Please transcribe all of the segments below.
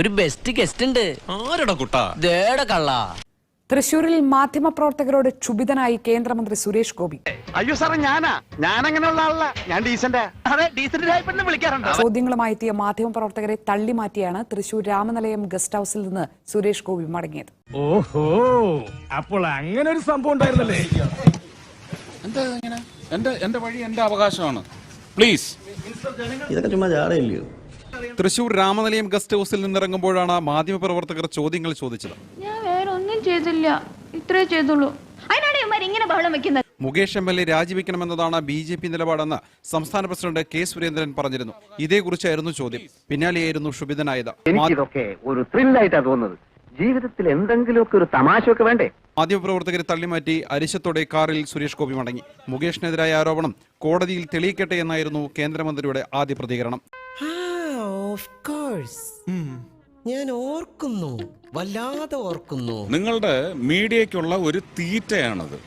ഒരു best guest ഉണ്ട്. ആരടാ കുട്ടാ? ദേടെ കള്ള. തൃശൂരിൽ മാധ്യമപ്രവർത്തകരോട് ക്ഷുഭിതനായി കേന്ദ്രമന്ത്രി സുരേഷ് ഗോപി. അയ്യോ സാറേ ഞാനാ. ഞാൻ അങ്ങനെയുള്ള ആളല്ല. ഞാൻ ഡീസന്റ്. അതെ ഡീസന്റ് വിളിക്കാറുണ്ട്. ചോദ്യങ്ങളുമായി എത്തിയ മാധ്യമപ്രവർത്തകരെ തള്ളിമാറ്റിയാണ് തൃശൂർ രാമനിലയം ഗസ്റ്റ് ഹൗസിൽ നിന്ന് സുരേഷ് ഗോപി മടങ്ങിയത്. ഓഹോ അപ്പോൾ അങ്ങനെ ഒരു സംഭവം ഉണ്ടായിരുന്നല്ലേ? എന്താ ഇങ്ങനെ? എന്റെ എന്റെ വഴി? എന്റെ അവകാശമാണ്? പ്ലീസ് ഇതൊക്കെ ചുമ്മാ ജാടയില്ലയോ തൃശൂർ രാമനിലയം ഗസ്റ്റ് ഹൗസിൽ നിന്നിറങ്ങുമ്പോഴാണ് മാധ്യമപ്രവർത്തകർ ചോദ്യങ്ങൾ ചോദിച്ചത്. ഞാൻ വേറെ ഒന്നും ചെയ്തില്ല. ഇത്രേ ചെയ്തുള്ളൂ. അതിനാണ് ഇവന്മാർ ഇങ്ങനെ ബഹളം വെക്കുന്നത്. മുകേഷ് എം എൽ എ രാജിവെക്കണമെന്നതാണ് ബി ജെ പി നിലപാടെന്ന് സംസ്ഥാന പ്രസിഡന്റ് കെ സുരേന്ദ്രൻ പറഞ്ഞിരുന്നു. ഇതേക്കുറിച്ചായിരുന്നു ചോദ്യം. പിന്നാലെയായിരുന്നു ക്ഷുഭിതനായത്. എനിക്കിതൊക്കെ ഒരു തോന്നുന്നത്. ജീവിതത്തിൽ എന്തെങ്കിലുമൊക്കെ ഒരു തമാശയൊക്കെ വേണ്ടേ? മാധ്യമപ്രവർത്തകരെ തള്ളിമാറ്റി അരിശത്തോടെ കാറിൽ സുരേഷ് ഗോപി മടങ്ങി. മുകേഷിനെതിരായ ആരോപണം കോടതിയിൽ തെളിയിക്കട്ടെ എന്നായിരുന്നു കേന്ദ്രമന്ത്രിയുടെ ആദ്യ പ്രതികരണം. ഓഫ് കോഴ്സ് ഞാൻ ഓർക്കുന്നു വല്ലാതെ ഓർക്കുന്നു. നിങ്ങളുടെ മീഡിയക്കുള്ള ഒരു തീറ്റയാണത്.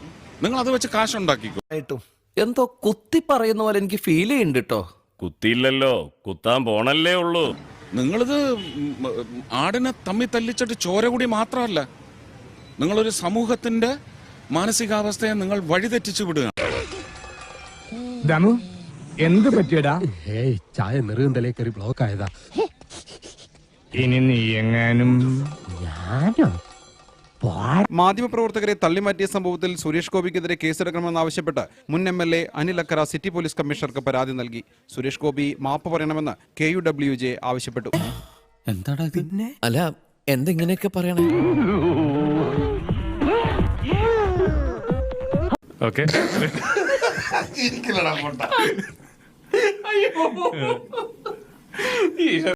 നിങ്ങൾ അത് വെച്ച് കാശുണ്ടാക്കിക്കോ. ആയിട്ടും. എന്തോ കുത്തി പറയുന്ന പോലെ എനിക്ക് ഫീൽ ചെയ്യുന്നുണ്ട് കേട്ടോ കുത്തിയില്ലല്ലോ. കുത്താൻ പോണല്ലേ ഉള്ളൂ. നിങ്ങളിത് ഉം, ആടിനെ തമ്മി തല്ലിച്ചിട്ട് ചോര കൂടി മാത്രമല്ല നിങ്ങളൊരു സമൂഹത്തിന്റെ മാനസികാവസ്ഥയെ നിങ്ങൾ വഴിതെറ്റിച്ചു വിടുകയാണ്. ദമു എന്ത് പറ്റിയടാ? ഏയ് ചായ നെറുകന്തലേ കയറി ബ്ലോക്ക് ആയതാ. ഇനി നീ എങ്ങാനും ഞാനോ? മാധ്യമപ്രവർത്തകരെ തള്ളിമാറ്റിയ സംഭവത്തിൽ സുരേഷ് ഗോപിക്കെതിരെ കേസെടുക്കണമെന്നാവശ്യപ്പെട്ട് മുൻ M L A Anil Akkara city police കമ്മീഷണർക്ക് പരാതി നൽകി. സുരേഷ് ഗോപി മാപ്പ് പറയണമെന്ന് കെ യു ഡബ്ല്യു ജെ ആവശ്യപ്പെട്ടു. എന്താടാ പിന്നെ? അല്ല എന്തെങ്ങനെയൊക്കെ പറയണേ? ഓക്കെ. 哎呦。呵呵呵